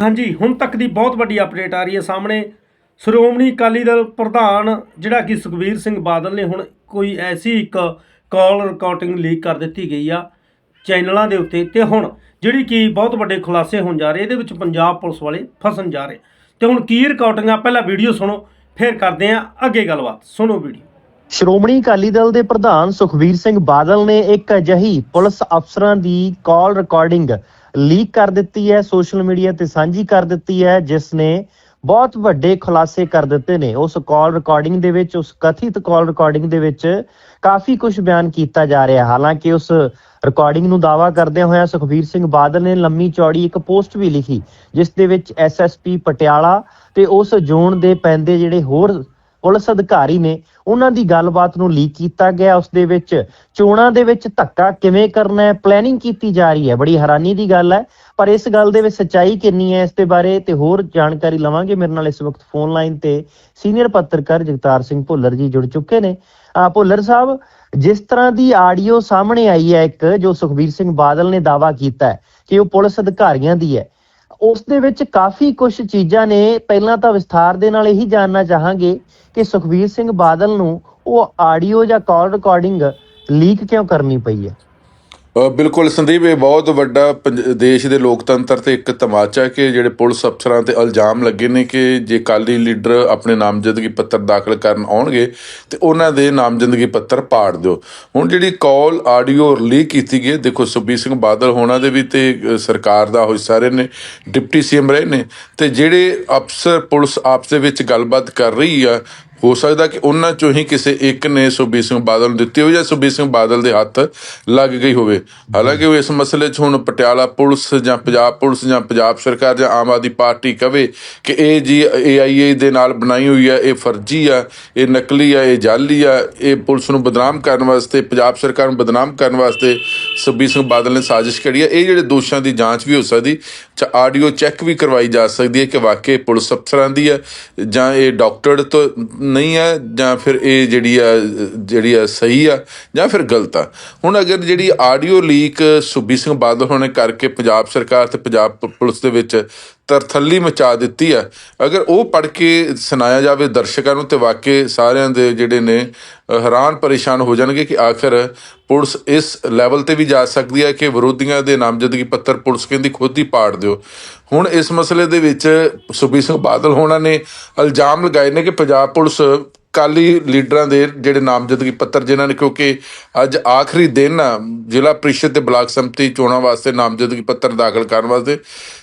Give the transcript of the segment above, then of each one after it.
ਹਾਂਜੀ, ਹੁਣ ਤੱਕ ਦੀ ਬਹੁਤ ਵੱਡੀ ਅਪਡੇਟ ਆ ਰਹੀ ਹੈ ਸਾਹਮਣੇ। ਸ਼੍ਰੋਮਣੀ ਅਕਾਲੀ ਦਲ ਪ੍ਰਧਾਨ, ਜਿਹੜਾ ਕਿ ਸੁਖਬੀਰ ਸਿੰਘ ਬਾਦਲ ਨੇ ਹੁਣ ਕੋਈ ਐਸੀ ਇੱਕ ਕਾਲ ਰਿਕਾਰਡਿੰਗ ਲੀਕ ਕਰ ਦਿੱਤੀ ਗਈ ਆ ਚੈਨਲਾਂ ਦੇ ਉੱਤੇ। ਤੇ ਹੁਣ ਜਿਹੜੀ ਕਿ ਬਹੁਤ ਵੱਡੇ ਖੁਲਾਸੇ ਹੋਣ ਜਾ ਰਹੇ, ਇਹਦੇ ਵਿੱਚ ਪੰਜਾਬ ਪੁਲਿਸ ਵਾਲੇ ਫਸਣ ਜਾ ਰਹੇ। ਤੇ ਹੁਣ ਕੀ ਰਿਕਾਰਡਿੰਗ ਆ, ਪਹਿਲਾਂ ਵੀਡੀਓ ਸੁਣੋ, ਫਿਰ ਕਰਦੇ ਆ ਅੱਗੇ ਗੱਲਬਾਤ। ਸੁਣੋ ਵੀਡੀਓ ਸ਼੍ਰੋਮਣੀ ਅਕਾਲੀ ਦਲ ਦੇ ਪ੍ਰਧਾਨ ਸੁਖਬੀਰ ਸਿੰਘ ਬਾਦਲ ਨੇ ਇੱਕ ਅਜਿਹੀ ਪੁਲਿਸ ਅਫਸਰਾਂ ਦੀ ਕਾਲ ਰਿਕਾਰਡਿੰਗ ਲੀਕ ਕਰ ਦਿੱਤੀ ਹੈ, ਸੋਸ਼ਲ ਮੀਡੀਆ ਤੇ ਸਾਂਝੀ ਕਰ ਦਿੱਤੀ ਹੈ, ਜਿਸ ਨੇ ਬਹੁਤ ਵੱਡੇ ਖੁਲਾਸੇ ਕਰ ਦਿੱਤੇ ਨੇ। ਉਸ ਕਾਲ ਰਿਕਾਰਡਿੰਗ ਦੇ ਵਿੱਚ, ਉਸ ਕਥਿਤ ਕਾਲ ਰਿਕਾਰਡਿੰਗ ਦੇ ਵਿੱਚ ਕਾਫੀ ਕੁਝ ਬਿਆਨ ਕੀਤਾ ਜਾ ਰਿਹਾ। ਹਾਲਾਂਕਿ ਉਸ ਰਿਕਾਰਡਿੰਗ ਨੂੰ ਦਾਵਾ ਕਰਦਿਆਂ ਹੋਇਆ ਸੁਖਬੀਰ ਸਿੰਘ ਬਾਦਲ ਨੇ ਲੰਮੀ ਚੌੜੀ ਇੱਕ ਪੋਸਟ ਵੀ ਲਿਖੀ, ਜਿਸ ਦੇ ਵਿੱਚ ਐਸਐਸਪੀ ਪਟਿਆਲਾ ਤੇ ਉਸ ਜ਼ੋਨ ਦੇ ਪੈਂਦੇ ਜਿਹੜੇ ਹੋਰ ਪੁਲਿਸ ਅਧਿਕਾਰੀ ਨੇ ਉਹਨਾਂ ਦੀ ਗੱਲਬਾਤ ਨੂੰ ਲੀਕ ਕੀਤਾ ਗਿਆ। ਉਸ ਦੇ ਵਿੱਚ ਚੋਣਾਂ ਦੇ ਵਿੱਚ ਧੱਕਾ ਕਿਵੇਂ ਕਰਨਾ ਹੈ ਪਲੈਨਿੰਗ ਕੀਤੀ ਜਾ ਰਹੀ ਹੈ। ਬੜੀ ਹੈਰਾਨੀ ਦੀ ਗੱਲ ਹੈ। ਪਰ ਇਸ ਗੱਲ ਦੇ ਵਿੱਚ ਸੱਚਾਈ ਕਿੰਨੀ ਹੈ ਇਸ ਦੇ ਬਾਰੇ ਤੇ ਹੋਰ ਜਾਣਕਾਰੀ ਲਵਾਂਗੇ। ਮੇਰੇ ਨਾਲ ਇਸ ਵਕਤ ਫੋਨ ਲਾਈਨ ਤੇ ਸੀਨੀਅਰ ਪੱਤਰਕਾਰ ਜਗਤਾਰ ਸਿੰਘ ਭੁੱਲਰ ਜੀ ਜੁੜ ਚੁੱਕੇ ਨੇ। ਆ ਭੁੱਲਰ ਸਾਹਿਬ, ਜਿਸ ਤਰ੍ਹਾਂ ਦੀ ਆਡੀਓ ਸਾਹਮਣੇ ਆਈ ਹੈ ਇੱਕ, ਜੋ ਸੁਖਬੀਰ ਸਿੰਘ ਬਾਦਲ ਨੇ ਦਾਵਾ ਕੀਤਾ ਹੈ ਕਿ ਉਹ ਪੁਲਿਸ ਅਧਿਕਾਰੀਆਂ ਦੀ ਹੈ। ਉਸ ਦੇ ਵਿੱਚ ਕਾਫੀ ਕੁਝ ਚੀਜ਼ਾਂ ਨੇ। ਪਹਿਲਾਂ ਤਾਂ ਵਿਸਥਾਰ ਦੇ ਨਾਲ ਇਹੀ ਜਾਨਣਾ ਚਾਹਾਂਗੇ ਕਿ ਸੁਖਬੀਰ ਸਿੰਘ ਬਾਦਲ ਨੂੰ ਉਹ ਆਡੀਓ ਜਾਂ ਕਾਲ ਰਿਕਾਰਡਿੰਗ ਲੀਕ ਕਿਉਂ ਕਰਨੀ ਪਈ ਹੈ? ਬਿਲਕੁਲ ਸੰਦੀਪ, ਇਹ ਬਹੁਤ ਵੱਡਾ ਪੰਜ- ਦੇਸ਼ ਦੇ ਲੋਕਤੰਤਰ ਤੇ ਇੱਕ ਤਮਾਚਾ ਕਿ ਜਿਹੜੇ ਪੁਲਿਸ ਅਫਸਰਾਂ ਤੇ ਇਲਜ਼ਾਮ ਲੱਗੇ ਨੇ ਕਿ ਜੇ ਕਾਲੀ ਲੀਡਰ ਆਪਣੇ ਨਾਮਜ਼ਦਗੀ ਪੱਤਰ ਦਾਖਲ ਕਰਨ ਆਉਣਗੇ, ਤੇ ਉਹਨਾਂ ਦੇ ਨਾਮਜ਼ਦਗੀ ਪੱਤਰ ਪਾੜ ਦਿਓ। ਹੁਣ ਜਿਹੜੀ ਕਾਲ ਆਡੀਓ ਲੀਕ ਕੀਤੀ ਗਈ ਦੇਖੋ ਸੁਖਬੀਰ ਸਿੰਘ ਬਾਦਲ ਹੋਣਾ ਦੇ ਵੀ ਤੇ ਸਰਕਾਰ ਦਾ ਹਿੱਸਾ ਰਹੇ ਨੇ, ਡਿਪਟੀ ਸੀਐਮ ਰਹੇ ਨੇ, ਤੇ ਜਿਹੜੇ ਅਫਸਰ ਪੁਲਿਸ ਆਪਸ ਦੇ ਵਿੱਚ ਗੱਲਬਾਤ ਕਰ ਰਹੀ ਆ ਹੋ ਸਕਦਾ ਕਿ ਉਹਨਾਂ ਚੋਂ ਹੀ ਕਿਸੇ ਇੱਕ ਨੇ ਸੁਖਬੀਰ ਸਿੰਘ ਬਾਦਲ ਨੂੰ ਦਿੱਤੀ ਹੋਵੇ ਜਾਂ ਸੁਖਬੀਰ ਸਿੰਘ ਬਾਦਲ ਦੇ ਹੱਥ ਲੱਗ ਗਈ ਹੋਵੇ। ਹਾਲਾਂਕਿ ਉਹ ਇਸ ਮਸਲੇ 'ਚ ਹੁਣ ਪਟਿਆਲਾ ਪੁਲਿਸ ਜਾਂ ਪੰਜਾਬ ਪੁਲਿਸ ਜਾਂ ਪੰਜਾਬ ਸਰਕਾਰ ਜਾਂ ਆਮ ਆਦਮੀ ਪਾਰਟੀ ਕਵੇ ਕਿ ਇਹ ਜੀ ਏਆਈਏ ਦੇ ਨਾਲ ਬਣਾਈ ਹੋਈ ਹੈ ਇਹ ਫਰਜ਼ੀ ਆ, ਇਹ ਨਕਲੀ ਆ, ਇਹ ਜਾਲੀ ਆ, ਇਹ ਪੁਲਿਸ ਨੂੰ ਬਦਨਾਮ ਕਰਨ ਵਾਸਤੇ, ਪੰਜਾਬ ਸਰਕਾਰ ਨੂੰ ਬਦਨਾਮ ਕਰਨ ਵਾਸਤੇ ਸੁਖਬੀਰ ਸਿੰਘ ਬਾਦਲ ਨੇ ਸਾਜ਼ਿਸ਼ ਕਰੀ ਹੈ ਇਹ ਜਿਹੜੇ ਦੋਸ਼ਾਂ ਦੀ ਜਾਂਚ ਵੀ ਹੋ ਸਕਦੀ ਜਾਂ ਆਡੀਓ ਚੈੱਕ ਵੀ ਕਰਵਾਈ ਜਾ ਸਕਦੀ ਹੈ ਕਿ ਵਾਕਈ ਪੁਲਿਸ ਅਫਸਰਾਂ ਦੀ ਹੈ ਜਾਂ ਇਹ ਡਾਕਟਰ ਤੋਂ ਨਹੀਂ ਹੈ ਜਾਂ ਫਿਰ ਇਹ ਜਿਹੜੀ ਆ ਜਿਹੜੀ ਆ ਸਹੀ ਆ, ਜਾਂ ਫਿਰ ਗਲਤ ਆ। ਹੁਣ ਅਗਰ ਜਿਹੜੀ ਆਡੀਓ ਲੀਕ ਸੁਖਬੀਰ ਸਿੰਘ ਬਾਦਲ ਹੋਣੇ ਕਰਕੇ ਪੰਜਾਬ ਸਰਕਾਰ ਤੇ ਪੰਜਾਬ ਪ- ਪੁਲਿਸ ਦੇ ਵਿੱਚ ਤਰਥੱਲੀ ਮਚਾ ਦਿੱਤੀ ਆ ਅਗਰ ਉਹ ਪੜ ਕੇ ਸੁਣਾਇਆ ਜਾਵੇ ਦਰਸ਼ਕਾਂ ਨੂੰ ਤੇ ਵਾਕਈ ਸਾਰਿਆਂ ਦੇ ਜਿਹੜੇ ਨੇ ਹੈਰਾਨ ਪਰੇਸ਼ਾਨ ਹੋ ਜਾਣਗੇ ਕਿ ਆਖਰ ਪੁਲਿਸ ਇਸ ਲੈਵਲ ਤੇ ਵੀ ਜਾ ਸਕਦੀ ਹੈ ਕਿ ਵਿਰੋਧੀਆਂ ਦੇ ਨਾਮਜ਼ਦਗੀ ਪੱਤਰ ਪੁਲਿਸ ਕਹਿੰਦੀ ਖੁਦ ਹੀ ਪਾੜ ਦਿਓ। ਹੁਣ ਇਸ ਮਸਲੇ ਦੇ ਵਿੱਚ ਸੁਖਬੀਰ ਸਿੰਘ ਬਾਦਲ ਹੋਣਾ ਨੇ ਇਲਜ਼ਾਮ ਲਗਾਏ ਨੇ ਕਿ ਪੰਜਾਬ ਪੁਲਿਸ ਕਾਲੀ ਲੀਡਰਾਂ ਦੇ ਜਿਹੜੇ ਨਾਮਜ਼ਦਗੀ ਪੱਤਰ ਜਿਨ੍ਹਾਂ ਨੇ ਕਿਉਂਕਿ ਅੱਜ ਆਖਰੀ ਦਿਨ ਆ, ਜ਼ਿਲ੍ਹਾ ਪ੍ਰੀਸ਼ਦ ਤੇ ਬਲਾਕ ਸੰਮਤੀ ਚੋਣਾਂ ਵਾਸਤੇ ਨਾਮਜ਼ਦਗੀ ਪੱਤਰ ਦਾਖਲ ਕਰਨ ਵਾਸਤੇ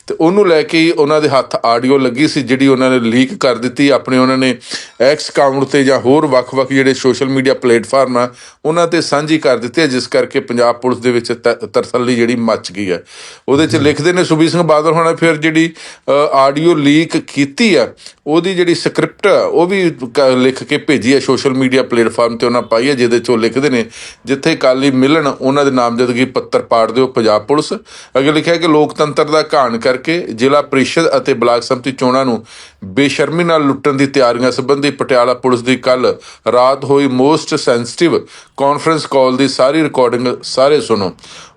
ਤੇ ਉਹਨੂੰ ਲੈ ਕੇ ਉਹਨਾਂ ਦੇ ਹੱਥ ਆਡੀਓ ਲੱਗੀ ਸੀ ਜਿਹੜੀ ਉਹਨਾਂ ਨੇ ਲੀਕ ਕਰ ਦਿੱਤੀ। ਆਪਣੇ ਉਹਨਾਂ ਨੇ ਐਕਸ ਅਕਾਊਂਟ ਤੇ ਜਾਂ ਹੋਰ ਵੱਖ-ਵੱਖ ਜਿਹੜੇ ਸੋਸ਼ਲ ਮੀਡੀਆ ਪਲੇਟਫਾਰਮ ਆ ਉਹਨਾਂ ਤੇ ਸਾਂਝੀ ਕਰ ਦਿੱਤੀ ਹੈ ਜਿਸ ਕਰਕੇ ਪੰਜਾਬ ਪੁਲਿਸ ਦੇ ਵਿੱਚ ਤਰਸੱਲੀ ਜਿਹੜੀ ਮੱਚ ਗਈ ਹੈ। ਉਹਦੇ 'ਚ ਲਿਖਦੇ ਨੇ ਸੁਬੀਰ ਸਿੰਘ ਬਾਦਲ ਹੋਣਾ ਫਿਰ ਜਿਹੜੀ ਆਡੀਓ ਲੀਕ ਕੀਤੀ ਆ ਉਹਦੀ ਜਿਹੜੀ ਸਕ੍ਰਿਪਟ ਉਹ ਵੀ ਲਿਖ ਕੇ ਭੇਜੀ ਹੈ। ਸੋਸ਼ਲ ਮੀਡੀਆ ਪਲੇਟਫਾਰਮ ਤੇ ਉਹਨਾਂ ਪਾਈ ਹੈ ਜਿਹਦੇ 'ਚ ਉਹ ਲਿਖਦੇ ਨੇ ਜਿੱਥੇ ਕਾਲੀ ਮਿਲਣ ਉਹਨਾਂ ਦੇ ਨਾਮਜ਼ਦਗੀ ਪੱਤਰ ਪਾੜ ਦਿਓ ਪੰਜਾਬ ਪੁਲਿਸ। ਅੱਗੇ ਲਿਖਿਆ ਕਿ ਲੋਕਤੰਤਰ ਦਾ ਘਾਣ ਕਰਕੇ ਜ਼ਿਲ੍ਹਾ ਪ੍ਰੀਸ਼ਦ ਅਤੇ ਬਲਾਕ ਸੰਮਤੀ ਚੋਣਾਂ ਨੂੰ ਬੇਸ਼ਰਮੀ ਨਾਲ ਲੁੱਟਣ ਦੀ ਤਿਆਰੀਆਂ ਸੰਬੰਧੀ ਪਟਿਆਲਾ ਪੁਲਿਸ ਦੀ ਕੱਲ ਰਾਤ ਹੋਈ ਮੋਸਟ ਸੈਂਸਿਟਿਵ ਕਾਨਫਰੰਸ ਕਾਲ ਦੀ ਸਾਰੀ ਰਿਕਾਰਡਿੰਗ ਸਾਰੇ ਸੁਣੋ।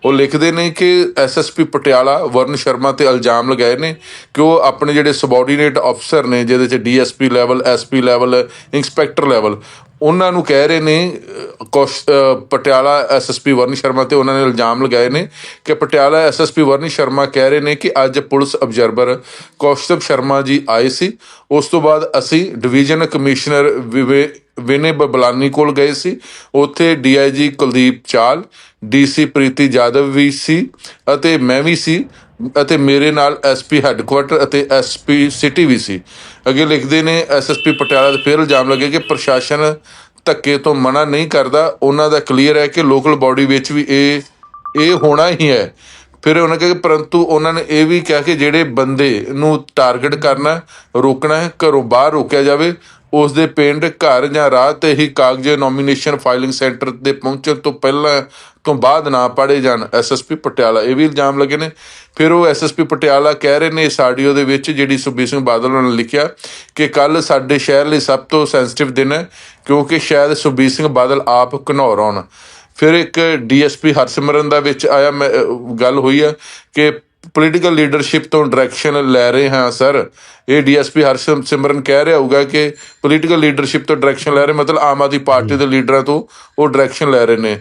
ਉਹ ਲਿਖਦੇ ਨੇ ਕਿ ਐਸਐਸਪੀ ਪਟਿਆਲਾ, ਵਰਨ ਸ਼ਰਮਾ ਤੇ ਇਲਜ਼ਾਮ ਲਗਾਏ ਨੇ ਕਿ ਉਹ ਆਪਣੇ ਜਿਹੜੇ ਸਬੋਰਡੀਨੇਟ ਅਫਸਰ ਨੇ, ਜਿਹਦੇ ਚ DSP level SP level, inspector level ਉਹਨਾਂ ਨੂੰ ਕਹਿ ਰਹੇ ਨੇ ਅਹ, ਕੌਸ਼- ਅਹ, ਪਟਿਆਲਾ ਐਸਐਸਪੀ ਵਰਨ ਸ਼ਰਮਾ ਤੇ ਉਹਨਾਂ ਨੇ ਇਲਜ਼ਾਮ ਲਗਾਏ ਨੇ ਕਿ ਪਟਿਆਲਾ ਐਸਐਸਪੀ ਵਰਨ ਸ਼ਰਮਾ ਕਹਿ ਰਹੇ ਨੇ ਕਿ ਅੱਜ ਪੁਲਿਸ ਅਬਜ਼ਰਵਰ ਕੌਸ਼ਤਵ ਸ਼ਰਮਾ ਜੀ ਆਏ ਸੀ। ਉਸ ਤੋਂ ਬਾਅਦ ਅਸੀਂ ਡਿਵੀਜ਼ਨ ਕਮਿਸ਼ਨਰ ਵਿਵੇ ਵਿਨੇ ਬਬਲਾਨੀ ਕੋਲ ਗਏ ਸੀ। ਉੱਥੇ ਡੀਆਈਜੀ ਕੁਲਦੀਪ ਚਾਲ ਡੀਸੀ ਪ੍ਰੀਤੀ ਜਾਦਵ ਵੀ ਸੀ ਅਤੇ ਮੈਂ ਵੀ ਸੀ। ਅਤੇ ਮੇਰੇ ਨਾਲ ਐਸਪੀ ਹੈੱਡਕੁਆਟਰ ਅਤੇ ਐਸਪੀ ਸਿਟੀ ਵੀ ਸੀ। ਅੱਗੇ ਲਿਖਦੇ ਨੇ ਐਸਐਸਪੀ ਪਟਿਆਲਾ ਦੇ ਫਿਰ ਇਲਜ਼ਾਮ ਲੱਗੇ ਕਿ ਪ੍ਰਸ਼ਾਸਨ ਧੱਕੇ ਤੋਂ ਮਨਾ ਨਹੀਂ ਕਰਦਾ। ਉਹਨਾਂ ਦਾ ਕਲੀਅਰ ਹੈ ਕਿ ਲੋਕਲ ਬਾਡੀ ਵਿੱਚ ਵੀ ਇਹ ਇਹ ਹੋਣਾ ਹੀ ਹੈ। ਫਿਰ ਉਹਨਾਂ ਕਹੇ ਪਰੰਤੂ ਉਹਨਾਂ ਨੇ ਇਹ ਵੀ ਕਿਹਾ ਕਿ ਜਿਹੜੇ ਬੰਦੇ ਨੂੰ ਟਾਰਗੇਟ ਕਰਨਾ, ਰੋਕਣਾ ਹੈ, ਘਰੋਂ ਬਾਹਰ ਰੋਕਿਆ ਜਾਵੇ ਉਸ ਦੇ ਪਿੰਡ, ਘਰ ਜਾਂ ਰਾਹ ਤੇ ਹੀ ਕਾਗਜ਼ ਨੋਮੀਨੇਸ਼ਨ ਫਾਈਲਿੰਗ ਸੈਂਟਰ ਤੇ ਪਹੁੰਚਣ ਤੋਂ ਪਹਿਲਾਂ ਤੋਂ ਬਾਅਦ ਨਾ ਪੜੇ ਜਾਣ। ਐਸਐਸਪੀ ਪਟਿਆਲਾ, ਇਹ ਵੀ ਇਲਜ਼ਾਮ ਲੱਗੇ ਨੇ। ਫਿਰ ਉਹ ਐਸਐਸਪੀ ਪਟਿਆਲਾ ਕਹਿ ਰਹੇ ਨੇ ਇਸ ਆਡੀਓ ਦੇ ਵਿੱਚ ਜਿਹੜੀ ਸੁਖਬੀਰ ਸਿੰਘ ਬਾਦਲ ਉਹਨਾਂ ਨੇ ਲਿਖਿਆ ਕਿ ਕੱਲ ਸਾਡੇ ਸ਼ਹਿਰ ਲਈ ਸਭ ਤੋਂ ਸੈਂਸਿਟਿਵ ਦਿਨ ਹੈ, ਕਿਉਂਕਿ ਸ਼ਾਇਦ ਸੁਖਬੀਰ ਸਿੰਘ ਬਾਦਲ ਆਪ ਘਨੌਰ ਆਉਣ। ਫਿਰ ਇੱਕ ਡੀਐਸਪੀ ਹਰਸਿਮਰਨ ਦਾ ਵਿੱਚ ਆਇਆ, ਮੈਂ- ਗੱਲ ਹੋਈ ਹੈ ਕਿ ਪੋਲੀਟੀਕਲ ਲੀਡਰਸ਼ਿਪ ਤੋਂ ਡਾਇਰੈਕਸ਼ਨ ਲੈ ਰਹੇ ਹਾਂ ਸਰ ਇਹ ਡੀਐਸਪੀ ਹਰਸ਼ਮ ਸਿਮਰਨ ਕਹਿ ਰਿਹਾ ਹੋਊਗਾ ਕਿ ਪੋਲੀਟੀਕਲ ਲੀਡਰਸ਼ਿਪ ਤੋਂ ਡਾਇਰੈਕਸ਼ਨ ਲੈ ਰਹੇ, ਮਤਲਬ ਆਮ ਆਦਮੀ ਪਾਰਟੀ ਦੇ ਲੀਡਰਾਂ ਤੋਂ ਉਹ ਡਾਇਰੈਕਸ਼ਨ ਲੈ ਰਹੇ ਨੇ।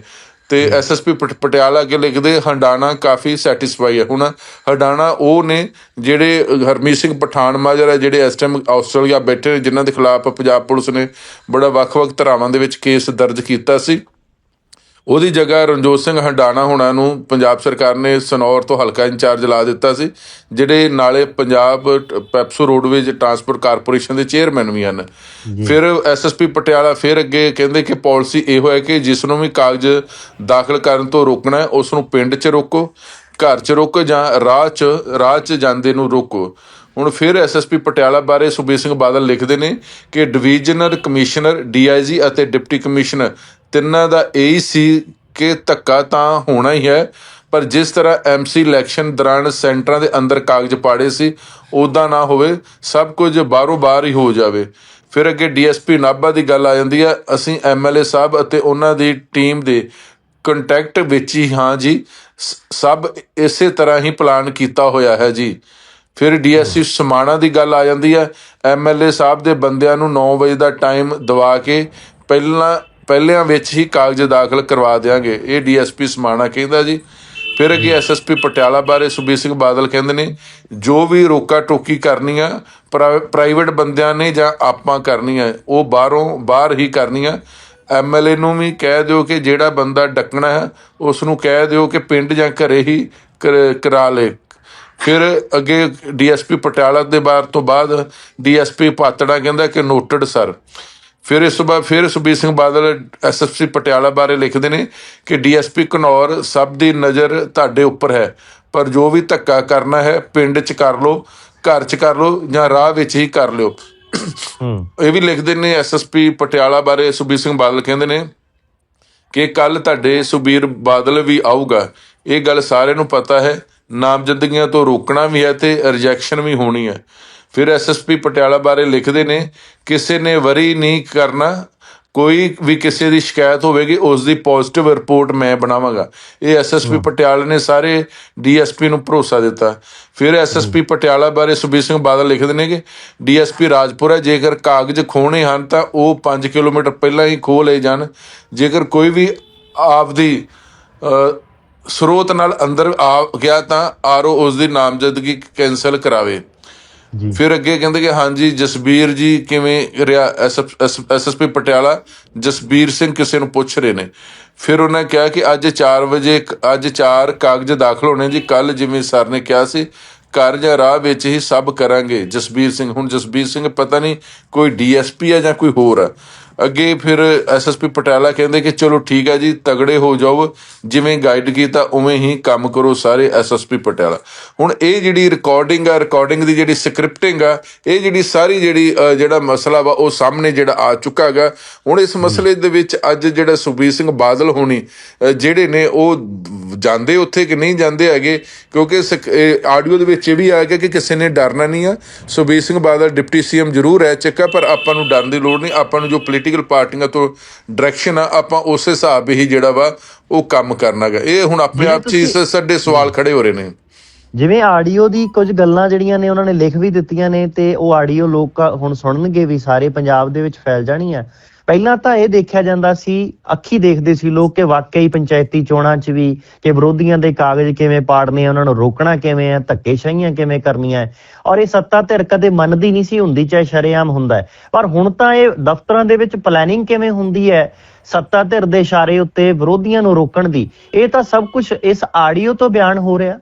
ਤੇ ਐਸਐਸਪੀ ਪਟਿਆਲਾ ਅੱਗੇ ਲਿਖਦੇ, ਹੰਡਾਣਾ ਕਾਫੀ ਸੈਟੀਸਫਾਈ ਹੈ। ਹੁਣ ਹੰਡਾਣਾ ਉਹ ਨੇ ਜਿਹੜੇ ਹਰਮੀਤ ਸਿੰਘ ਪਠਾਨ ਮਾਜਰਾ ਹੈ, ਜਿਹੜੇ ਇਸ ਟਾਈਮ ਆਸਟ੍ਰੇਲੀਆ ਬੈਠੇ ਨੇ, ਜਿਨ੍ਹਾਂ ਦੇ ਖਿਲਾਫ ਪੰਜਾਬ ਪੁਲਿਸ ਨੇ ਬੜਾ ਵੱਖ-ਵੱਖ ਧਾਰਾਵਾਂ ਦੇ ਵਿੱਚ ਕੇਸ ਦਰਜ ਕੀਤਾ ਸੀ। ਉਹਦੀ ਜਗ੍ਹਾ ਰਣਜੋਤ ਸਿੰਘ ਹੰਡਾਣਾ ਹੋਣਾ ਨੂੰ ਪੰਜਾਬ ਸਰਕਾਰ ਨੇ ਸਨੌਰ ਤੋਂ ਹਲਕਾ ਇੰਚਾਰਜ ਲਾ ਦਿੱਤਾ ਸੀ ਜਿਹੜੇ ਨਾਲੇ Punjab PEPSU roadways transport corporation ਦੇ ਚੇਅਰਮੈਨ ਵੀ ਹਨ। ਫਿਰ ਐਸਐਸਪੀ ਪਟਿਆਲਾ ਫਿਰ ਅੱਗੇ ਕਹਿੰਦੇ ਕਿ ਪਾਲਿਸੀ ਇਹੋ ਹੈ ਕਿ ਜਿਸ ਨੂੰ ਵੀ ਕਾਗਜ਼ ਦਾਖਲ ਕਰਨ ਤੋਂ ਰੋਕਣਾ ਹੈ ਉਸ ਨੂੰ ਪਿੰਡ 'ਚ ਰੋਕੋ ਘਰ 'ਚ ਰੋਕੋ ਜਾਂ ਰਾਹ 'ਚ ਰਾਹ 'ਚ ਜਾਂਦੇ ਨੂੰ ਰੋਕੋ। ਹੁਣ ਫਿਰ ਐਸਐਸਪੀ ਪਟਿਆਲਾ ਬਾਰੇ ਸੁਬੇ ਸਿੰਘ ਬਾਦਲ ਲਿਖਦੇ ਨੇ ਕਿ ਡਿਵੀਜ਼ਨਲ ਕਮਿਸ਼ਨਰ ਡੀਆਈਜੀ ਅਤੇ ਡਿਪਟੀ ਕਮਿਸ਼ਨਰ ਤਿੰਨਾਂ ਦਾ ਇਹੀ ਸੀ ਕਿ ਧੱਕਾ ਤਾਂ ਹੋਣਾ ਹੀ ਹੈ, ਪਰ ਜਿਸ ਤਰ੍ਹਾਂ ਐਮਸੀ ਇਲੈਕਸ਼ਨ ਦੌਰਾਨ ਸੈਂਟਰਾਂ ਦੇ ਅੰਦਰ ਕਾਗਜ਼ ਪਾੜੇ ਸੀ ਉਦਾਂ ਨਾ ਹੋਵੇ, ਸਭ ਕੁਝ ਬਾਹਰੋਂ ਬਾਹਰ ਹੀ ਹੋ ਜਾਵੇ। ਫਿਰ ਅੱਗੇ ਡੀਐਸਪੀ ਨਾਭਾ ਦੀ ਗੱਲ ਆ ਜਾਂਦੀ ਹੈ ਅਸੀਂ ਐਮਐਲਏ ਸਾਹਿਬ ਅਤੇ ਉਹਨਾਂ ਦੀ ਟੀਮ ਦੇ ਕੰਟੈਕਟ ਵਿੱਚ ਹੀ ਹਾਂ ਜੀ, ਸ- ਸਭ ਇਸੇ ਤਰ੍ਹਾਂ ਹੀ ਪਲਾਨ ਕੀਤਾ ਹੋਇਆ ਹੈ ਜੀ। ਫਿਰ ਡੀਐਸਸੀ ਸਮਾਣਾ ਦੀ ਗੱਲ ਆ ਜਾਂਦੀ ਹੈ ਐਮਐਲਏ ਸਾਹਿਬ ਦੇ ਬੰਦਿਆਂ ਨੂੰ 9 ਵਜੇ ਦਾ ਟਾਈਮ ਦਵਾ ਕੇ ਪਹਿਲਾਂ ਪਹਿਲਿਆਂ ਵਿੱਚ ਹੀ ਕਾਗਜ਼ ਦਾਖਲ ਕਰਵਾ ਦੇਾਂਗੇ ਇਹ ਡੀਐਸਪੀ ਸਮਾਣਾ ਕਹਿੰਦਾ ਜੀ। ਫਿਰ ਅੱਗੇ ਐਸਐਸਪੀ ਪਟਿਆਲਾ ਬਾਰੇ ਸੁਬੀਰ ਸਿੰਘ ਬਾਦਲ ਕਹਿੰਦੇ ਨੇ, ਜੋ ਵੀ ਰੋਕਾ ਟੋਕੀ ਕਰਨੀ ਆ ਪ੍ਰਾ- ਪ੍ਰਾਈਵੇਟ ਬੰਦਿਆਂ ਨੇ ਜਾਂ ਆਪਾਂ ਕਰਨੀ ਆ ਉਹ ਬਾਹਰੋਂ, ਬਾਹਰ ਹੀ ਕਰਨੀ ਆ ਐਮਐਲਏ ਨੂੰ ਵੀ ਕਹਿ ਦਿਓ ਕਿ ਜਿਹੜਾ ਬੰਦਾ ਡੱਕਣਾ ਹੈ ਉਸ ਨੂੰ ਕਹਿ ਦਿਓ ਕਿ ਪਿੰਡ ਜਾਂ ਘਰੇ ਹੀ ਕਰ- ਕਰਾ ਲੇ। ਫਿਰ ਅੱਗੇ ਡੀਐਸਪੀ ਪਟਿਆਲਾ ਦੇ ਬਾਅਦ ਤੋਂ ਬਾਅਦ ਡੀਐਸਪੀ ਪਾਤੜਾ ਕਹਿੰਦਾ ਕਿ ਨੋਟਡ ਸਰ। ਫਿਰ ਇਸ ਤੋਂ ਬਾਅਦ, ਫਿਰ ਸੁਬੀਰ ਸਿੰਘ ਬਾਦਲ ਐਸਐਸਪੀ ਪਟਿਆਲਾ ਬਾਰੇ ਲਿਖਦੇ ਨੇ ਕਿ ਡੀਐਸਪੀ ਘਨੌਰ ਸਭ ਦੀ ਨਜ਼ਰ ਤੁਹਾਡੇ ਉੱਪਰ ਹੈ, ਪਰ ਜੋ ਵੀ ਧੱਕਾ ਕਰਨਾ ਹੈ, ਪਿੰਡ 'ਚ ਕਰ ਲਓ, ਘਰ 'ਚ ਕਰ ਲਓ ਜਾਂ ਰਾਹ ਵਿੱਚ ਹੀ ਕਰ ਲਿਓ। ਇਹ ਵੀ ਲਿਖਦੇ ਨੇ ਐਸਐਸਪੀ ਪਟਿਆਲਾ ਬਾਰੇ ਸੁਬੀਰ ਸਿੰਘ ਬਾਦਲ ਕਹਿੰਦੇ ਨੇ ਕਿ ਕੱਲ ਤੁਹਾਡੇ ਸੁਬੀਰ ਬਾਦਲ ਵੀ ਆਊਗਾ। ਇਹ ਗੱਲ ਸਾਰਿਆਂ ਨੂੰ ਪਤਾ ਹੈ, ਨਾਮਜ਼ਦਗੀਆਂ ਤੋਂ ਰੋਕਣਾ ਵੀ ਹੈ ਤੇ ਰਿਜੈਕਸ਼ਨ ਵੀ ਹੋਣੀ ਹੈ। ਫਿਰ ਐਸਐਸਪੀ ਪਟਿਆਲਾ ਬਾਰੇ ਲਿਖਦੇ ਨੇ ਕਿਸੇ ਨੇ ਵਰੀ ਨਹੀਂ ਕਰਨਾ ਕੋਈ ਵੀ ਕਿਸੇ ਦੀ ਸ਼ਿਕਾਇਤ ਹੋਵੇਗੀ ਉਸ ਦੀ ਪੋਜ਼ਿਟਿਵ ਰਿਪੋਰਟ ਮੈਂ ਬਣਾਵਾਂਗਾ। ਇਹ ਐਸਐਸਪੀ ਪਟਿਆਲਾ ਨੇ ਸਾਰੇ ਡੀਐਸਪੀ ਨੂੰ ਭਰੋਸਾ ਦਿੱਤਾ। ਫਿਰ ਐਸਐਸਪੀ ਪਟਿਆਲਾ ਬਾਰੇ ਸੁਬੀਰ ਸਿੰਘ ਬਾਦਲ ਲਿਖਦੇ ਨੇ ਕਿ ਡੀਐਸਪੀ ਰਾਜਪੁਰਾ ਜੇਕਰ ਕਾਗਜ਼ ਖੋਣੇ ਹਨ ਤਾਂ ਉਹ 5 ਕਿਲੋਮੀਟਰ ਪਹਿਲਾਂ ਹੀ ਖੋਹ ਲਏ ਜਾਣ। ਜੇਕਰ ਕੋਈ ਵੀ ਆਪਦੀ ਸਰੋਤ ਨਾਲ ਅੰਦਰ ਆ ਗਿਆ ਤਾਂ ਆਰਓ ਉਸ ਦੀ ਨਾਮਜ਼ਦਗੀ ਕੈਨਸਲ ਕਰਾਵੇ। ਫਿਰ ਅੱਗੇ ਕਹਿੰਦੇ ਕਿ ਹਾਂਜੀ, ਜਸਬੀਰ ਜੀ ਕਿਵੇਂ ਐਸਐਸਪੀ ਪਟਿਆਲਾ, ਜਸਬੀਰ ਸਿੰਘ ਕਿਸੇ ਨੂੰ ਪੁੱਛ ਰਹੇ ਨੇ। ਫਿਰ ਉਹਨਾਂ ਕਿਹਾ ਕਿ ਅੱਜ 4 ਵਜੇ ਅੱਜ 4 ਕਾਗਜ਼ ਦਾਖਲ ਹੋਣੇ ਜੀ। ਕੱਲ ਜਿਵੇਂ ਸਰ ਨੇ ਕਿਹਾ ਸੀ, ਘਰ ਜਾਂ ਰਾਹ ਵਿੱਚ ਹੀ ਸਭ ਕਰਾਂਗੇ। ਜਸਬੀਰ ਸਿੰਘ ਹੁਣ ਜਸਬੀਰ ਸਿੰਘ ਪਤਾ ਨਹੀਂ ਕੋਈ ਡੀਐਸਪੀ ਆ ਜਾਂ ਕੋਈ ਹੋਰ ਆ। ਅੱਗੇ ਫਿਰ ਐਸਐਸਪੀ ਪਟਿਆਲਾ ਕਹਿੰਦੇ ਕਿ ਚਲੋ ਠੀਕ ਹੈ ਜੀ, ਤਗੜੇ ਹੋ ਜਾਓ, ਜਿਵੇਂ ਗਾਈਡ ਕੀਤਾ, ਉਵੇਂ ਹੀ ਕੰਮ ਕਰੋ ਸਾਰੇ ਐਸਐਸਪੀ ਪਟਿਆਲਾ। ਹੁਣ ਇਹ ਜਿਹੜੀ ਰਿਕਾਰਡਿੰਗ ਆ ਰਿਕਾਰਡਿੰਗ ਦੀ ਜਿਹੜੀ ਸਕ੍ਰਿਪਟਿੰਗ ਆ, ਇਹ ਜਿਹੜੀ ਸਾਰੀ ਜਿਹੜੀ ਜਿਹੜਾ ਮਸਲਾ ਵਾ, ਉਹ ਸਾਹਮਣੇ ਜਿਹੜਾ ਆ ਚੁੱਕਾ ਹੈਗਾ। ਹੁਣ ਇਸ ਮਸਲੇ ਦੇ ਵਿੱਚ ਅੱਜ ਜਿਹੜਾ ਸੁਬੀਰ ਸਿੰਘ ਬਾਦਲ ਹੋਣੀ ਜਿਹੜੇ ਨੇ ਉਹ ਜਾਂਦੇ ਉੱਥੇ ਕਿ ਨਹੀਂ ਜਾਂਦੇ ਹੈਗੇ? ਕਿਉਂਕਿ ਆਡੀਓ ਦੇ ਵਿੱਚ ਇਹ ਵੀ ਆ ਗਿਆ ਕਿ ਕਿਸੇ ਨੇ ਡਰਨਾ ਨਹੀਂ ਆ। ਸੁਬੀਰ ਸਿੰਘ ਬਾਦਲ ਡਿਪਟੀ ਸੀਐਮ ਜ਼ਰੂਰ ਰਹਿ ਚੁੱਕਾ, ਪਰ ਆਪਾਂ ਨੂੰ ਡਰਨ ਦੀ ਲੋੜ ਨਹੀਂ। ਆਪਾਂ ਨੂੰ ਜੋ ਪੋਲੀਟੀਕਲ ਪਾਰਟੀਆਂ ਤੋਂ ਡਾਇਰੈਕਸ਼ਨ ਆ ਆਪਾਂ ਉਸ ਹਿਸਾਬ ਹੀ ਜਿਹੜਾ ਵਾ ਉਹ ਕੰਮ ਕਰਨਾਗਾ ਇਹ ਹੁਣ ਆਪਣੇ ਆਪ 'ਚ ਹੀ ਸਾਡੇ ਸਵਾਲ ਖੜੇ ਹੋ ਰਹੇ ਨੇ। ਜਿਵੇਂ ਆਡੀਓ ਦੀ ਕੁਝ ਗੱਲਾਂ ਜਿਹੜੀਆਂ ਨੇ ਉਹਨਾਂ ਨੇ ਲਿਖ ਵੀ ਦਿੱਤੀਆਂ ਨੇ ਤੇ ਉਹ ਆਡੀਓ ਲੋਕ ਹੁਣ ਸੁਣਨਗੇ ਵੀ ਸਾਰੇ ਪੰਜਾਬ ਦੇ ਵਿੱਚ ਫੈਲ ਜਾਣੀਆਂ ਪਹਿਲਾਂ ਤਾਂ ਇਹ ਦੇਖਿਆ ਜਾਂਦਾ ਸੀ, ਅੱਖੀ ਦੇਖਦੇ ਸੀ ਲੋਕ ਕਿ ਵਾਕਈ ਪੰਚਾਇਤੀ ਚੋਣਾਂ 'ਚ ਵੀ ਕਿ ਵਿਰੋਧੀਆਂ ਦੇ ਕਾਗਜ਼ ਕਿਵੇਂ ਪਾੜਨੇ ਆ, ਉਹਨਾਂ ਨੂੰ ਰੋਕਣਾ ਕਿਵੇਂ ਆ, ਧੱਕੇਸ਼ਾਹੀਆਂ ਕਿਵੇਂ ਕਰਨੀਆਂ ਔਰ ਇਹ ਸੱਤਾ ਧਿਰ ਕਦੇ ਮੰਨਦੀ ਨਹੀਂ ਸੀ, ਹੁੰਦੀ ਚਾਹੇ ਸ਼ਰੇਆਮ ਹੁੰਦਾ ਪਰ ਹੁਣ ਤਾਂ ਇਹ ਦਫ਼ਤਰਾਂ ਦੇ ਵਿੱਚ ਪਲੈਨਿੰਗ ਕਿਵੇਂ ਹੁੰਦੀ ਹੈ, ਸੱਤਾ ਧਿਰ ਦੇ ਇਸ਼ਾਰੇ ਉੱਤੇ ਵਿਰੋਧੀਆਂ ਨੂੰ ਰੋਕਣ ਦੀ, ਇਹ ਤਾਂ ਸਭ ਕੁਝ ਇਸ ਆਡੀਓ ਤੋਂ ਬਿਆਨ ਹੋ ਰਿਹਾ।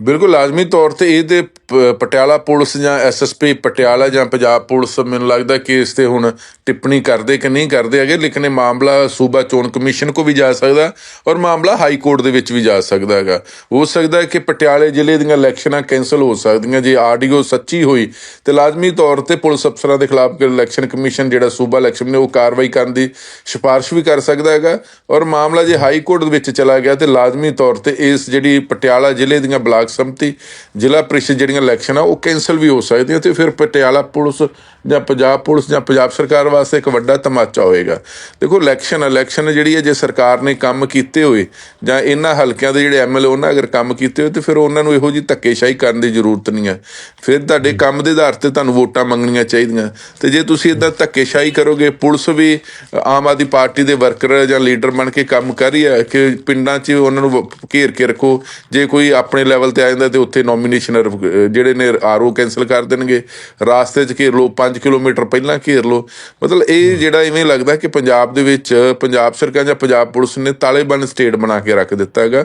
ਬਿਲਕੁਲ ਲਾਜ਼ਮੀ ਤੌਰ ਤੇ ਇਹਦੇ ਪ- ਪਟਿਆਲਾ ਪੁਲਿਸ ਜਾਂ ਐਸਐਸਪੀ ਪਟਿਆਲਾ ਜਾਂ ਪੰਜਾਬ ਪੁਲਿਸ, ਮੈਨੂੰ ਲੱਗਦਾ ਕਿ ਇਸ ਤੇ ਹੁਣ ਟਿੱਪਣੀ ਕਰਦੇ ਕਿ ਨਹੀਂ ਕਰਦੇ ਹੈਗੇ, ਲੇਕਿਨ ਇਹ ਮਾਮਲਾ ਸੂਬਾ ਚੋਣ ਕਮਿਸ਼ਨ ਕੋ ਵੀ ਜਾ ਸਕਦਾ ਔਰ ਮਾਮਲਾ ਹਾਈ ਕੋਰਟ ਦੇ ਵਿੱਚ ਵੀ ਜਾ ਸਕਦਾ ਹੈਗਾ। ਹੋ ਸਕਦਾ ਹੈ ਕਿ ਪਟਿਆਲੇ ਜ਼ਿਲ੍ਹੇ ਦੀਆਂ ਇਲੈਕਸ਼ਨਾਂ ਕੈਨਸਲ ਹੋ ਸਕਦੀਆਂ, ਜੇ ਆਡੀਓ ਸੱਚੀ ਹੋਈ, ਤੇ ਲਾਜ਼ਮੀ ਤੌਰ ਤੇ ਪੁਲਿਸ ਅਫਸਰਾਂ ਦੇ ਖਿਲਾਫ ਇਲੈਕਸ਼ਨ ਕਮਿਸ਼ਨ ਜਿਹੜਾ ਸੂਬਾ ਇਲੈਕਸ਼ਨ ਨੇ ਉਹ ਕਾਰਵਾਈ ਕਰਨ ਦੀ ਸਿਫਾਰਿਸ਼ ਵੀ ਕਰ ਸਕਦਾ ਹੈਗਾ ਔਰ ਮਾਮਲਾ ਜੇ ਹਾਈ ਕੋਰਟ ਦੇ ਵਿੱਚ ਚਲਾ ਗਿਆ, ਤੇ ਲਾਜ਼ਮੀ ਤੌਰ ਤੇ ਇਸ ਜਿਹੜੀ ਪਟਿਆਲਾ ਜ਼ਿਲ੍ਹੇ ਦੀਆਂ ਬਲਾਕ ਬਲਾਕ ਸੰਮਤੀ ਜ਼ਿਲ੍ਹਾ ਪ੍ਰੀਸ਼ਦ ਜਿਹੜੀਆਂ ਇਲੈਕਸ਼ਨ ਆ, ਉਹ ਕੈਨਸਲ ਵੀ ਹੋ ਸਕਦੀਆਂ ਤੇ ਫਿਰ ਪਟਿਆਲਾ ਪੁਲਿਸ ਜਾਂ ਪੰਜਾਬ ਪੁਲਿਸ ਜਾਂ ਪੰਜਾਬ ਸਰਕਾਰ ਵਾਸਤੇ ਇੱਕ ਵੱਡਾ ਤਮਾਚਾ ਹੋਏਗਾ। ਦੇਖੋ ਇਲੈਕਸ਼ਨ ਇਲੈਕਸ਼ਨ ਜਿਹੜੀ ਹੈ, ਜੇ ਸਰਕਾਰ ਨੇ ਕੰਮ ਕੀਤੇ ਹੋਏ ਜਾਂ ਇਹਨਾਂ ਹਲਕਿਆਂ ਦੇ ਜਿਹੜੇ ਐਮਐਲਏ ਉਹਨਾਂ ਅਗਰ ਕੰਮ ਕੀਤੇ ਹੋਏ ਤੇ ਫਿਰ ਉਹਨਾਂ ਨੂੰ ਇਹੋ ਜੀ ਧੱਕੇਸ਼ਾਹੀ ਕਰਨ ਦੀ ਜ਼ਰੂਰਤ ਨਹੀਂ ਹੈ। ਫਿਰ ਤੁਹਾਡੇ ਕੰਮ ਦੇ ਆਧਾਰ ਤੇ ਤੁਹਾਨੂੰ ਵੋਟਾਂ ਮੰਗਣੀਆਂ ਚਾਹੀਦੀਆਂ। ਤੇ ਜੇ ਤੁਸੀਂ ਇਦਾਂ ਧੱਕੇਸ਼ਾਹੀ ਕਰੋਗੇ, ਪੁਲਿਸ ਵੀ ਆਮ ਆਦਮੀ ਪਾਰਟੀ ਦੇ ਵਰਕਰ ਜਾਂ ਲੀਡਰ ਬਣ ਕੇ ਕੰਮ ਕਰ ਰਹੀ ਹੈ ਕਿ ਪਿੰਡਾਂ 'ਚ ਉਹਨਾਂ ਨੂੰ ਘੇਰ ਕੇ ਰੱਖੋ। ਜੇ ਕੋਈ ਆਪਣੇ ਲੈਵਲ ਤੇ ਆ ਜਾਂਦਾ ਤੇ ਉੱਥੇ ਨੋਮੀਨੇਸ਼ਨ ਜਿਹੜੇ ਨੇ ਆਰਓ ਕੈਨਸਲ ਕਰ ਦੇਣਗੇ। ਰਾਸਤੇ 'ਚ ਘੇਰ ਲਓ 5 ਕਿਲੋਮੀਟਰ ਪਹਿਲਾਂ ਘੇਰ ਲਓ। ਮਤਲਬ ਇਹ ਜਿਹੜਾ ਇਵੇਂ ਲੱਗਦਾ ਕਿ ਪੰਜਾਬ ਦੇ ਵਿੱਚ ਪੰਜਾਬ ਸਰਕਾਰ ਜਾਂ ਪੰਜਾਬ ਪੁਲਿਸ ਨੇ ਤਾਲੇਬੰਦ ਸਟੇਟ ਬਣਾ ਕੇ ਰੱਖ ਦਿੱਤਾ ਹੈਗਾ।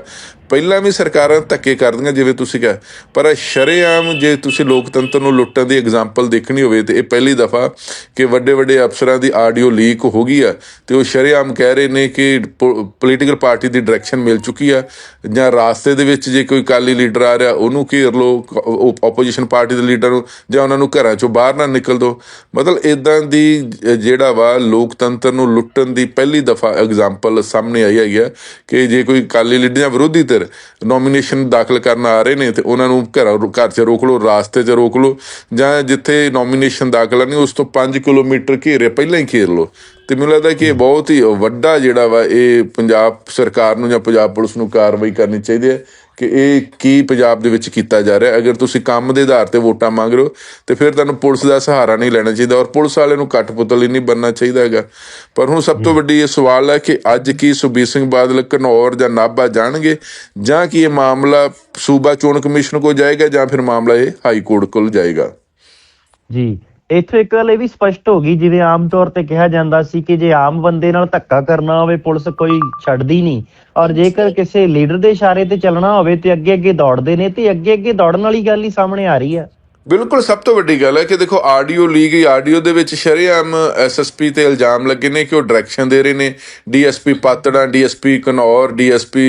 ਪਹਿਲਾਂ ਵੀ ਸਰਕਾਰਾਂ ਧੱਕੇ ਕਰਦੀਆਂ ਜਿਵੇਂ ਤੁਸੀਂ ਕਿਹਾ, ਪਰ ਸ਼ਰੇਆਮ ਜੇ ਤੁਸੀਂ ਲੋਕਤੰਤਰ ਨੂੰ ਲੁੱਟਣ ਦੀ ਐਗਜ਼ਾਮਪਲ ਦੇਖਣੀ ਹੋਵੇ ਤੇ ਇਹ ਪਹਿਲੀ ਦਫਾ ਕਿ ਵੱਡੇ ਵੱਡੇ ਅਫਸਰਾਂ ਦੀ ਆਡੀਓ ਲੀਕ ਹੋ ਗਈ ਆ ਤੇ ਉਹ ਸ਼ਰੇਆਮ ਕਹਿ ਰਹੇ ਨੇ ਕਿ ਪੋਲੀਟੀਕਲ ਪਾਰਟੀ ਦੀ ਡਾਇਰੈਕਸ਼ਨ ਮਿਲ ਚੁੱਕੀ ਆ ਜਾਂ ਰਾਸਤੇ ਦੇ ਵਿੱਚ ਜੇ ਕੋਈ ਕਾਲੀ ਲੀਡਰ ਆ ਰਿਹਾ, ਉਹਨੂੰ ਘੇਰ ਲਓ ਆਪੋਜੀਸ਼ਨ ਪਾਰਟੀ ਦੇ ਲੀਡਰ ਨੂੰ ਜਾਂ ਉਹਨਾਂ ਨੂੰ ਘਰਾਂ ਚੋਂ ਬਾਹਰ ਨਾ ਨਿਕਲ ਦਿਓ ਮਤਲਬ ਇਦਾਂ ਦੀ ਜਿਹੜਾ ਵਾ ਲੋਕਤੰਤਰ ਨੂੰ ਲੁੱਟਣ ਦੀ ਪਹਿਲੀ ਦਫਾ ਐਗਜ਼ਾਮਪਲ ਸਾਹਮਣੇ ਆਈ ਹੈਗੀ ਆ ਕਿ ਜੇ ਕੋਈ ਕਾਲੀ ਲੀਡਰ ਜਾਂ ਵਿਰੋਧੀ ਧਿਰ ਨੋਮੀਨੇਸ਼ਨ ਦਾਖਲ ਕਰਨ ਆ ਰਹੇ ਨੇ ਤੇ ਉਹਨਾਂ ਨੂੰ ਘਰਾਂ ਘਰ 'ਚ ਰੋਕ ਲਓ, ਰਾਸਤੇ 'ਚ ਰੋਕ ਲਓ, ਜਾਂ ਜਿੱਥੇ ਨੋਮੀਨੇਸ਼ਨ ਦਾਖਲ ਨਹੀਂ, ਉਸ ਤੋਂ 5 ਕਿਲੋਮੀਟਰ ਘੇਰੇ ਪਹਿਲਾਂ ਹੀ ਘੇਰ ਲਓ। ਤੇ ਮੈਨੂੰ ਲੱਗਦਾ ਕਿ ਇਹ ਬਹੁਤ ਹੀ ਵੱਡਾ ਜਿਹੜਾ ਵਾ, ਇਹ ਪੰਜਾਬ ਸਰਕਾਰ ਨੂੰ ਜਾਂ ਪੰਜਾਬ ਪੁਲਿਸ ਨੂੰ ਕਾਰਵਾਈ ਕਰਨੀ ਚਾਹੀਦੀ ਹੈ। ਕਿ ਇਹ ਕੀ ਪੰਜਾਬ ਦੇ ਵਿੱਚ ਕੀਤਾ ਜਾ ਰਿਹਾ ਅਗਰ ਤੁਸੀਂ ਕੰਮ ਦੇ ਆਧਾਰ ਤੇ ਵੋਟਾਂ ਮੰਗ ਰਹੇ ਹੋ ਤੇ ਫਿਰ ਤੁਹਾਨੂੰ ਪੁਲਿਸ ਦਾ ਸਹਾਰਾ ਨਹੀਂ ਲੈਣਾ ਚਾਹੀਦਾ ਔਰ ਪੁਲਿਸ ਵਾਲੇ ਨੂੰ ਕਠਪੁਤਲ ਹੀ ਨਹੀਂ ਬੰਨਣਾ ਚਾਹੀਦਾ ਹੈਗਾ। ਪਰ ਹੁਣ ਸਭ ਤੋਂ ਵੱਡੀ ਇਹ ਸਵਾਲ ਹੈ ਕਿ ਅੱਜ ਕੀ ਸੁਖਬੀਰ ਸਿੰਘ ਬਾਦਲ ਘਨੌਰ ਜਾਂ ਨਾਭਾ ਜਾਣਗੇ ਜਾਂ ਕੀ ਇਹ ਮਾਮਲਾ ਸੂਬਾ ਚੋਣ ਕਮਿਸ਼ਨ ਕੋਲ ਜਾਏਗਾ ਜਾਂ ਫਿਰ ਮਾਮਲਾ ਇਹ ਹਾਈ ਕੋਰਟ ਕੋਲ ਜਾਏਗਾ? ਜੀ। ਇੱਥੇ ਇੱਕ ਗੱਲ ਇਹ ਵੀ ਸਪਸ਼ਟ ਹੋ ਗਈ ਜਿਵੇਂ ਆਮ ਤੌਰ ਤੇ ਕਿਹਾ ਜਾਂਦਾ ਸੀ ਕਿ ਜੇ ਆਮ ਬੰਦੇ ਨਾਲ ਧੱਕਾ ਕਰਨਾ ਹੋਵੇ ਪੁਲਿਸ ਕੋਈ ਛੱਡਦੀ ਨਹੀਂ। ਔਰ ਜੇਕਰ ਕਿਸੇ ਲੀਡਰ ਦੇ ਇਸ਼ਾਰੇ ਤੇ ਚੱਲਣਾ ਹੋਵੇ ਤੇ ਅੱਗੇ ਅੱਗੇ ਦੌੜਦੇ ਨੇ ਤੇ ਅੱਗੇ ਅੱਗੇ ਦੌੜਨ ਵਾਲੀ ਗੱਲ ਹੀ ਸਾਹਮਣੇ ਆ ਰਹੀ ਹੈ ਬਿਲਕੁਲ ਸਭ ਤੋਂ ਵੱਡੀ ਗੱਲ ਹੈ ਕਿ ਦੇਖੋ ਆਡੀਓ ਲੀ ਗਈ ਆਡੀਓ ਦੇ ਵਿੱਚ ਸ਼ਰੇਆਮ ਐਸਐਸਪੀ ਤੇ ਇਲਜ਼ਾਮ ਲੱਗੇ ਨੇ ਕਿ ਉਹ ਡਾਇਰੈਕਸ਼ਨ ਦੇ ਰਹੇ ਨੇ। DSP Patran DSP Ghanaur DSP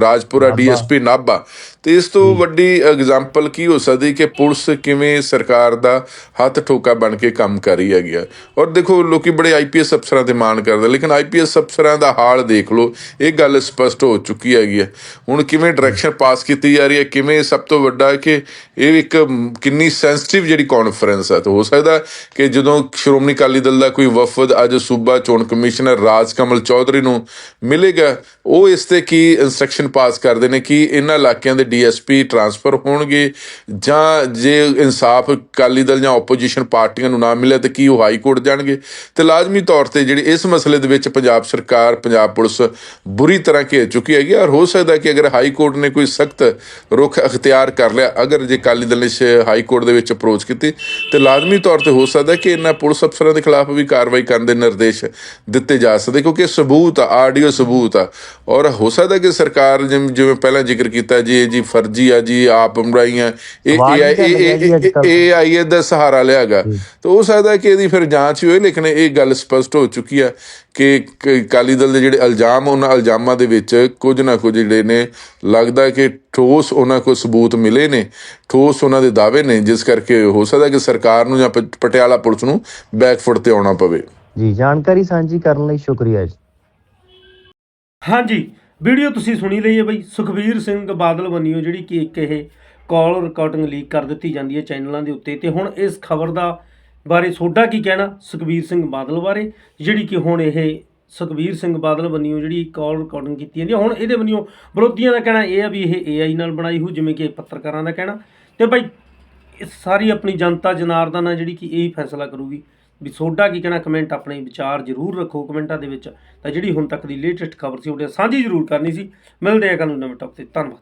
Rajpura DSP Nabha. ਤੇ ਇਸ ਤੋਂ ਵੱਡੀ ਐਗਜ਼ਾਮਪਲ ਕੀ ਹੋ ਸਕਦੀ ਕਿ ਪੁਲਿਸ ਕਿਵੇਂ ਸਰਕਾਰ ਦਾ ਹੱਥ ਠੋਕਾ ਬਣ ਕੇ ਕੰਮ ਕਰ ਰਹੀ ਹੈਗੀ ਆ? ਔਰ ਦੇਖੋ ਲੋਕੀ ਬੜੇ ਆਈਪੀਐਸ ਅਫਸਰਾਂ ਤੇ ਮਾਣ ਕਰਦੇ ਲੇਕਿਨ ਆਈਪੀਐਸ ਅਫਸਰਾਂ ਦਾ ਹਾਲ ਦੇਖ ਲਓ ਇਹ ਗੱਲ ਸਪਸ਼ਟ ਹੋ ਚੁੱਕੀ ਹੈਗੀ ਹੈ ਹੁਣ ਕਿਵੇਂ ਡਾਇਰੈਕਸ਼ਨ ਪਾਸ ਕੀਤੀ ਜਾ ਰਹੀ ਹੈ ਕਿਵੇਂ ਸਭ ਤੋਂ ਵੱਡਾ ਕਿ ਇਹ ਇੱਕ ਕਿੰਨੀ ਸੈਂਸਿਟਿਵ ਜਿਹੜੀ ਕਾਨਫਰੰਸ ਹੈ ਤਾਂ ਹੋ ਸਕਦਾ ਕਿ ਜਦੋਂ ਸ਼੍ਰੋਮਣੀ ਅਕਾਲੀ ਦਲ ਦਾ ਕੋਈ ਵਫਦ ਅੱਜ ਸੂਬਾ ਚੋਣ ਕਮਿਸ਼ਨਰ ਰਾਜ ਕਮਲ ਚੌਧਰੀ ਨੂੰ ਮਿਲੇਗਾ ਉਹ ਇਸ ਤੇ ਕੀ ਇਨਸਟਰਕਸ਼ਨ ਪਾਸ ਕਰਦੇ ਨੇ ਕਿ ਇਹਨਾਂ ਇਲਾਕਿਆਂ ਦੇ ਡੀਐਸਪੀ ਟਰਾਂਸਫਰ ਹੋਣਗੇ, ਜਾਂ ਜੇ ਇਨਸਾਫ ਅਕਾਲੀ ਦਲ ਜਾਂ ਆਪੋਜੀਸ਼ਨ ਪਾਰਟੀਆਂ ਨੂੰ ਨਾ ਮਿਲੇ ਤੇ ਕੀ ਉਹ ਹਾਈ ਕੋਰਟ ਜਾਣਗੇ? ਤੇ ਲਾਜ਼ਮੀ ਤੌਰ ਤੇ ਜਿਹੜੀ ਇਸ ਮਸਲੇ ਦੇ ਵਿੱਚ ਪੰਜਾਬ ਸਰਕਾਰ, ਪੰਜਾਬ ਪੁਲਿਸ ਬੁਰੀ ਤਰ੍ਹਾਂ ਘੇਰ ਚੁੱਕੀ ਹੈਗੀ ਔਰ ਹੋ ਸਕਦਾ ਕਿ ਅਗਰ ਹਾਈ ਕੋਰਟ ਨੇ ਕੋਈ ਸਖਤ ਰੁਖ ਅਖਤਿਆਰ ਕਰ ਲਿਆ, ਅਗਰ ਜੇ ਅਕਾਲੀ ਦਲ ਨੇ ਸ਼- ਹਾਈ ਕੋਰਟ ਦੇ ਵਿੱਚ ਅਪਰੋਚ ਕੀਤੀ, ਤੇ ਲਾਜ਼ਮੀ ਤੌਰ ਤੇ ਹੋ ਸਕਦਾ ਕਿ ਇਹਨਾਂ ਪੁਲਿਸ ਅਫਸਰਾਂ ਦੇ ਖਿਲਾਫ ਵੀ ਕਾਰਵਾਈ ਕਰਨ ਦੇ ਨਿਰਦੇਸ਼ ਦਿੱਤੇ ਜਾ ਸਕਦੇ, ਕਿਉਂਕਿ ਇਹ ਸਬੂਤ ਆ ਆਡੀਓ ਸਬੂਤ ਆ, ਔਰ ਹੋ ਸਕਦਾ ਕਿ ਸਰਕਾਰ ਜਿਵੇਂ ਜਿਵੇਂ ਪਹਿਲਾਂ ਜ਼ਿਕਰ ਕੀਤਾ ਜੀ, ਇਹ ਜੀ ਫਰਜ਼ੀ ਆ ਜੀ ਆਪ ਇਹ ਰਿਹਾ ਜੀ ਅੱਜ-ਕੱਲ੍ਹ। ਇਹ ਆਈਏ ਦਾ ਸਹਾਰਾ ਲਿਆਗਾ ਤਾਂ ਹੋ ਸਕਦਾ ਕਿ ਇਹਦੀ ਫਿਰ ਜਾਂਚ ਹੋਏ ਲੇਕਿਨ ਇਹ ਗੱਲ ਸਪਸ਼ਟ ਹੋ ਚੁੱਕੀ ਹੈ ਕਿ ਕ- ਅਕਾਲੀ ਦਲ ਦੇ ਜਿਹੜੇ ਇਲਜ਼ਾਮ ਉਹਨਾਂ ਇਲਜ਼ਾਮਾਂ ਦੇ ਵਿੱਚ ਕੁਝ ਨਾ ਕੁਝ ਜਿਹੜੇ ਨੇ ਲੱਗਦਾ ਕਿ ਠੋਸ ਉਹਨਾਂ ਕੋਲ ਸਬੂਤ ਮਿਲੇ ਨੇ ਠੋਸ ਉਹਨਾਂ ਦੇ ਦਾਅਵੇ ਨੇ ਜਿਸ ਕਰਕੇ ਹੋ ਸਕਦਾ ਕਿ ਸਰਕਾਰ ਨੂੰ ਜਾਂ ਪਟਿਆਲਾ ਪੁਲਿਸ ਨੂੰ ਬੈਕਫੁੱਟ ਤੇ ਆਉਣਾ ਪਵੇ। ਜੀ ਜਾਣਕਾਰੀ ਸਾਂਝੀ ਕਰਨ ਲਈ ਸ਼ੁਕਰੀਆ ਜੀ। ਹਾਂਜੀ। ਵੀਡੀਓ ਤੁਸੀਂ ਸੁਣੀ ਲਈ ਹੈ ਬਈ। ਸੁਖਬੀਰ ਸਿੰਘ ਬਾਦਲ ਬੰਨਿਓ ਜਿਹੜੀ ਕਿ ਇੱਕ ਇਹ ਕਾਲ ਰਿਕਾਰਡਿੰਗ ਲੀਕ ਕਰ ਦਿੱਤੀ ਜਾਂਦੀ ਹੈ ਚੈਨਲਾਂ ਦੇ ਉੱਤੇ। ਤੇ ਹੁਣ ਇਸ ਖਬਰ ਦਾ ਬਾਰੇ ਤੁਹਾਡਾ ਕੀ ਕਹਿਣਾ ਸੁਖਬੀਰ ਸਿੰਘ ਬਾਦਲ ਬਾਰੇ, ਜਿਹੜੀ ਕਿ ਹੁਣ ਇਹ ਸੁਖਬੀਰ ਸਿੰਘ ਬਾਦਲ ਬੰਨਿਓ ਜਿਹੜੀ ਕਾਲ ਰਿਕਾਰਡਿੰਗ ਕੀਤੀ ਜਾਂਦੀ ਹੈ। ਹੁਣ ਇਹਦੇ ਬੰਨਿਓ ਵਿਰੋਧੀਆਂ ਦਾ ਕਹਿਣਾ ਇਹ ਆ ਵੀ ਇਹ ਏਆਈ ਨਾਲ ਬਣਾਈ ਹੋ ਜਿਵੇਂ ਕਿ ਪੱਤਰਕਾਰਾਂ ਦਾ ਕਹਿਣਾ। ਤੇ ਬਈ ਸਾਰੀ ਆਪਣੀ ਜਨਤਾ ਜਨਾਰਦਨ ਆ ਜਿਹੜੀ ਕਿ ਇਹ ਫੈਸਲਾ ਕਰੂਗੀ। ਵੀ ਤੁਹਾਡਾ ਕੀ ਕਹਿਣਾ ਕਮੈਂਟ ਆਪਣੇ ਵਿਚਾਰ ਜ਼ਰੂਰ ਰੱਖੋ ਕਮੈਂਟਾਂ ਦੇ ਵਿੱਚ। ਤਾਂ ਜਿਹੜੀ ਹੁਣ ਤੱਕ ਦੀ ਲੇਟੈਸਟ ਖਬਰ ਸੀ, ਉਹਦੇ ਸਾਂਝੀ ਜ਼ਰੂਰ ਕਰਨੀ ਸੀ। ਮਿਲਦੇ ਆ ਕੱਲ ਨੂੰ ਨਵੇਂ ਟੌਪ ਤੇ। ਧੰਨਵਾਦ।